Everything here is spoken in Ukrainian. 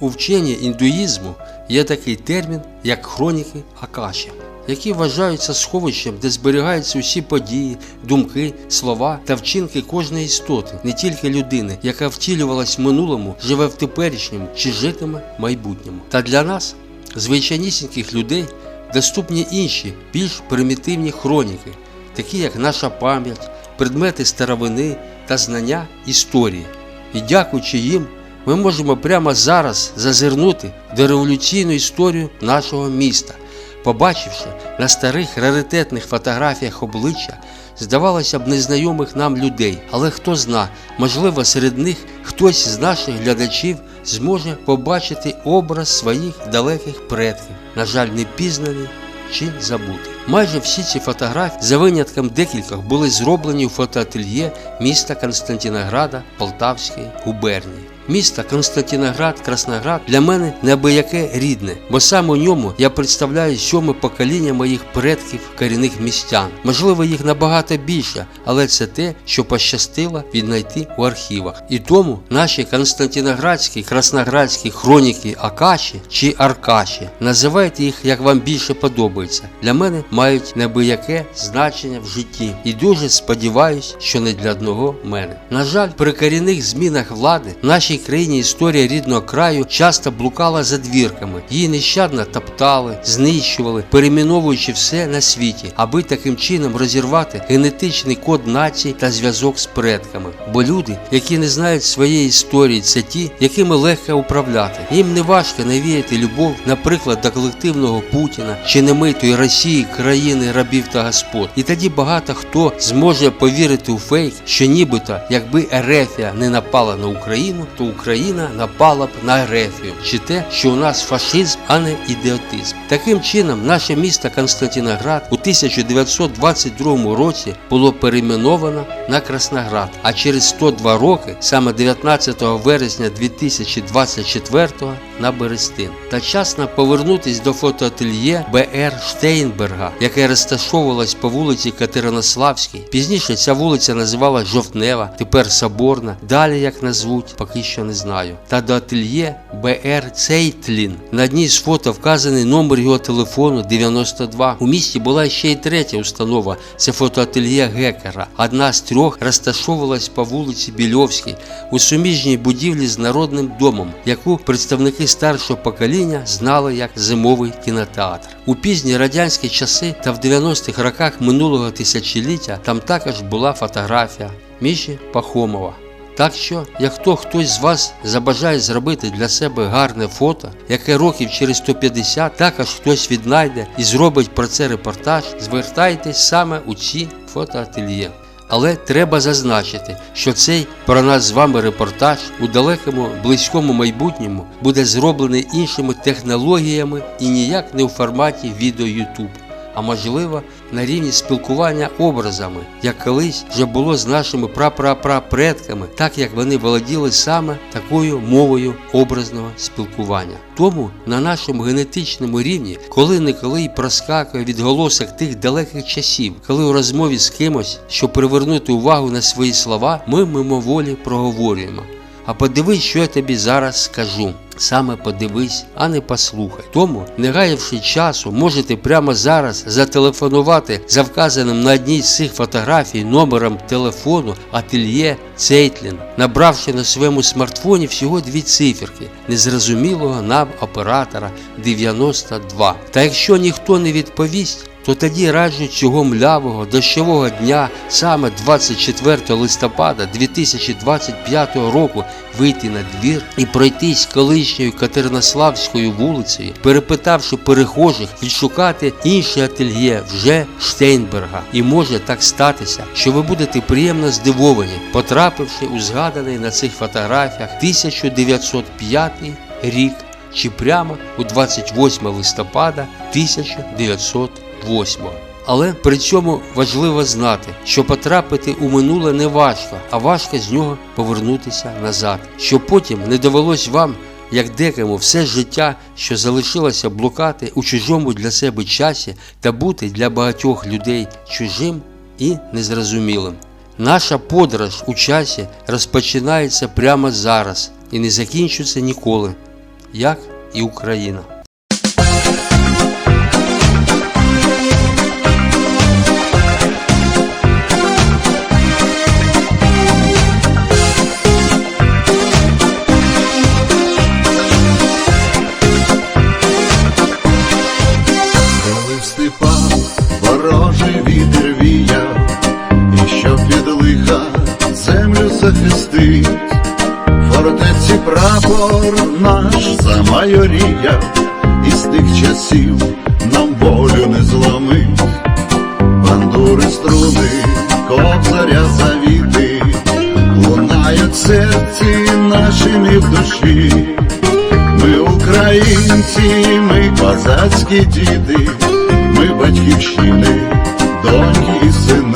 У вченні індуїзму є такий термін, як хроніки Акаші, які вважаються сховищем, де зберігаються усі події, думки, слова та вчинки кожної істоти, не тільки людини, яка втілювалась в минулому, живе в теперішньому чи житиме в майбутньому. Та для нас, звичайнісіньких людей, доступні інші, більш примітивні хроніки, такі як наша пам'ять, предмети старовини та знання історії. І дякуючи їм, ми можемо прямо зараз зазирнути до революційну історію нашого міста, побачивши на старих раритетних фотографіях обличчя, здавалося б, незнайомих нам людей. Але хто зна, можливо, серед них хтось з наших глядачів зможе побачити образ своїх далеких предків, на жаль, не пізнаний чи забутий. Майже всі ці фотографії, за винятком декількох, були зроблені у фотоательє міста Константинограда Полтавської губернії. Місто Константиноград, Красноград для мене неабияке рідне, бо саме у ньому я представляю сьоме покоління моїх предків корінних містян. Можливо, їх набагато більше, але це те, що пощастило віднайти у архівах. І тому наші Константиноградські, Красноградські хроніки Акаші чи Аркаші, називайте їх як вам більше подобається. Для мене мають неабияке значення в житті. І дуже сподіваюсь, що не для одного мене. На жаль, при корінних змінах влади в нашій країні історія рідного краю часто блукала за двірками. Її нещадно топтали, знищували, перейменовуючи все на світі, аби таким чином розірвати генетичний код нації та зв'язок з предками. Бо люди, які не знають своєї історії, це ті, якими легко управляти. Їм не важко навіяти любов, наприклад, до колективного Путіна чи немитої Росії, країни рабів та господ. І тоді багато хто зможе повірити у фейк, що нібито якби Ерефія не напала на Україну, то Україна напала б на Ерефію, чи те, що у нас фашизм, а не ідіотизм. Таким чином, наше місто Константиноград у 1922 році було перейменовано на Красноград, а через 102 роки, саме 19 вересня 2024 на Берестин. Та часно повернутись до фотоательє БР Штейнберга, яке розташовувалось по вулиці Катеринославській. Пізніше ця вулиця називалась Жовтнева, тепер Соборна. Далі як назвуть, поки що не знаю. Та до ательє БР Цейтлін. На одній з фото вказаний номер його телефону 92. У місті була ще й третя установа. Це фотоательє Гекера. Одна з трьох розташовувалась по вулиці Більовській у суміжній будівлі з народним домом, яку представники старшого покоління знали як зимовий кінотеатр. У пізні радянські часи та в 90-х роках минулого тисячоліття там також була фотографія Міші Пахомова. Так що, як хто хтось з вас забажає зробити для себе гарне фото, яке років через 150 також хтось віднайде і зробить про це репортаж, звертайтесь саме у ці фотоательє. Але треба зазначити, що цей про нас з вами репортаж у далекому близькому майбутньому буде зроблений іншими технологіями і ніяк не у форматі відео YouTube, а можливо на рівні спілкування образами, як колись вже було з нашими прапрапрапредками, так як вони володіли саме такою мовою образного спілкування. Тому на нашому генетичному рівні коли-неколи й проскакує відголосок тих далеких часів, коли у розмові з кимось, щоб привернути увагу на свої слова, ми мимоволі проговорюємо. А подивись, що я тобі зараз скажу. Саме подивись, а не послухай. Тому, не гаявши часу, можете прямо зараз зателефонувати за вказаним на одній з цих фотографій номером телефону ательє Цейтлін, набравши на своєму смартфоні всього дві циферки незрозумілого нам оператора 92. Та якщо ніхто не відповість, то тоді раджу цього млявого дощового дня, саме 24 листопада 2025 року, вийти на двір і пройтись колишньою Катеринославською вулицею, перепитавши перехожих, відшукати інше ательє вже Штейнберга. І може так статися, що ви будете приємно здивовані, потрапивши у згаданий на цих фотографіях 1905 рік чи прямо у 28 листопада 1900 восьмого. Але при цьому важливо знати, що потрапити у минуле не важко, а важко з нього повернутися назад, щоб потім не довелось вам, як декому, все життя, що залишилося блукати у чужому для себе часі та бути для багатьох людей чужим і незрозумілим. Наша подорож у часі розпочинається прямо зараз і не закінчується ніколи. як і Україна. Вітер віяв, і що під лиха землю захистить, фортеці прапор наш замайоріяв, і з тих часів нам волю не зломить, бандури струни, кобзаря завіти, лунають серці нашим і в душі. Ми українці, ми козацькі діти, ми батьківщини, доньки і сини.